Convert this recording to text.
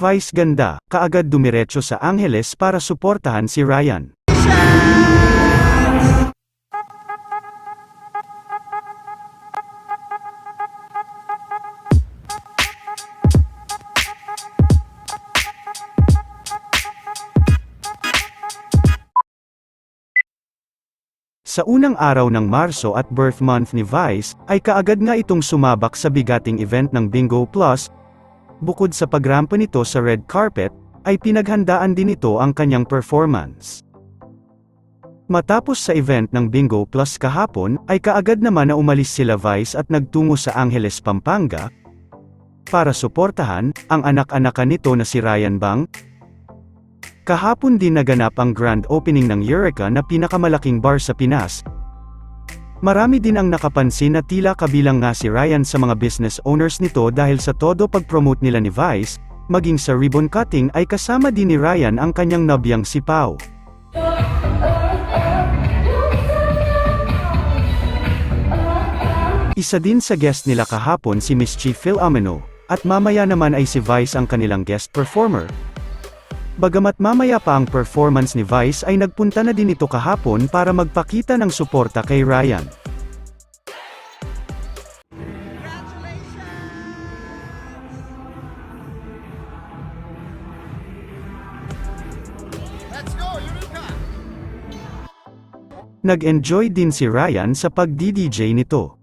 Vice ganda, kaagad dumiretso sa Angeles para suportahan si Ryan. Sa unang araw ng Marso at birth month ni Vice, ay kaagad nga itong sumabak sa bigating event ng Bingo Plus. Bukod sa pagrampa nito sa red carpet, ay pinaghandaan din ito ang kanyang performance. Matapos sa event ng Bingo Plus kahapon, ay kaagad naman na umalis sila Vice at nagtungo sa Angeles, Pampanga, para suportahan ang anak-anakan nito na si Ryan Bang, Kahapon din naganap ang grand opening ng Eureka na pinakamalaking bar sa Pinas. Marami din ang nakapansin na tila kabilang nga si Ryan sa mga business owners nito dahil sa todo pag-promote nila ni Vice, maging sa ribbon cutting ay kasama din ni Ryan ang kanyang nabyang si Pau. Isa din sa guest nila kahapon si Miss Chief Phil Ameno, at mamaya naman ay si Vice ang kanilang guest performer, Bagamat mamaya pa ang performance ni Vice ay nagpunta na din ito kahapon para magpakita ng suporta kay Ryan. Nag-enjoy din si Ryan sa pag-DJ nito.